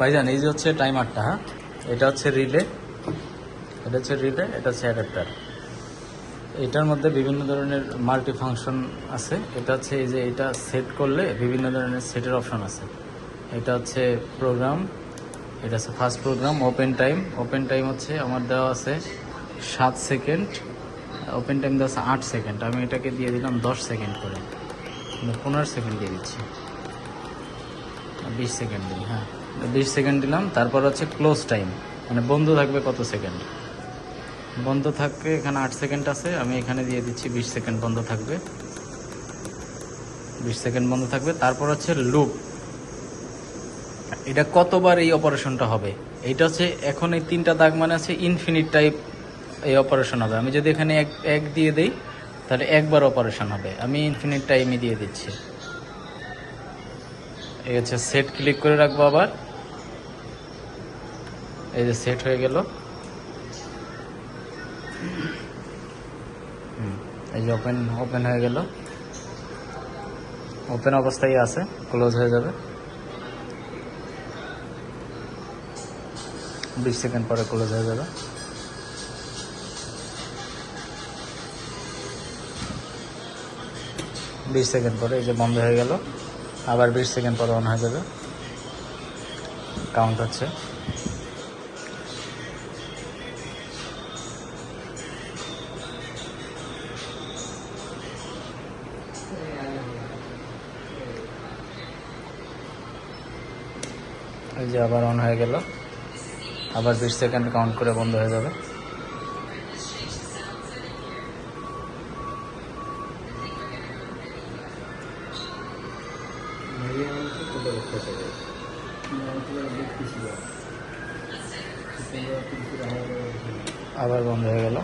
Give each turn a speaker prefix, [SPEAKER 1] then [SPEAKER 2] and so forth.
[SPEAKER 1] ভাইজান, এই যে হচ্ছে টাইমারটা হ্যাঁ? এটা হচ্ছে রিলে এটা হচ্ছে রিলে এটা হচ্ছে অ্যাডাপ্টার এটার মধ্যে বিভিন্ন ধরনের মাল্টি ফাংশন আছে। এটা হচ্ছে এই যে এটা সেট করলে বিভিন্ন ধরনের সেটের অপশন আছে। এটা হচ্ছে প্রোগ্রাম এটা হচ্ছে first program open time open time হচ্ছে আমার দেওয়া আছে সাত সেকেন্ড ওপেন টাইম দেওয়া আছে আট সেকেন্ড আমি এটাকে দিয়ে দিলাম দশ সেকেন্ড করে। মানে পনেরো সেকেন্ড দিয়ে দিচ্ছি। বিশ সেকেন্ড দিই হ্যাঁ। বিশ সেকেন্ড দিলাম, তারপর হচ্ছে ক্লোজ টাইম মানে বন্ধ থাকবে কত সেকেন্ড? বন্ধ থাকবে, এখানে আট সেকেন্ড আছে, আমি এখানে দিয়ে দিচ্ছি বিশ সেকেন্ড বন্ধ থাকবে। বিশ সেকেন্ড বন্ধ থাকবে, তারপর হচ্ছে লুপ এটা কতবার এই অপারেশনটা হবে? এইটা হচ্ছে এখন এই তিনটা দাগ মানে আছে ইনফিনিট টাইপ এই অপারেশন হবে। আমি যদি এখানে এক এক দিয়ে দিই, তাহলে একবার অপারেশন হবে। আমি ইনফিনিট টাইমই দিয়ে দিচ্ছি। এই হচ্ছে সেট ক্লিক করে রাখব আবার। এই যে সেট হয়ে গেল। এই যে ওপেন ওপেন হয়ে গেল। ওপেন অবস্থায় আছে ক্লোজ হয়ে যাবে। বিশ সেকেন্ড পরে ক্লোজ হয়ে যাবে। বিশ সেকেন্ড পরে এই যে বন্ধ হয়ে গেল। আবার বিশ সেকেন্ড পর অন হয়ে যাবে। কাউন্ট হচ্ছে। এই যে আবার অন হয়ে গেল। আবার বিশ সেকেন্ড কাউন্ট করে বন্ধ হয়ে যাবে। আবার বন্ধ হয়ে গেল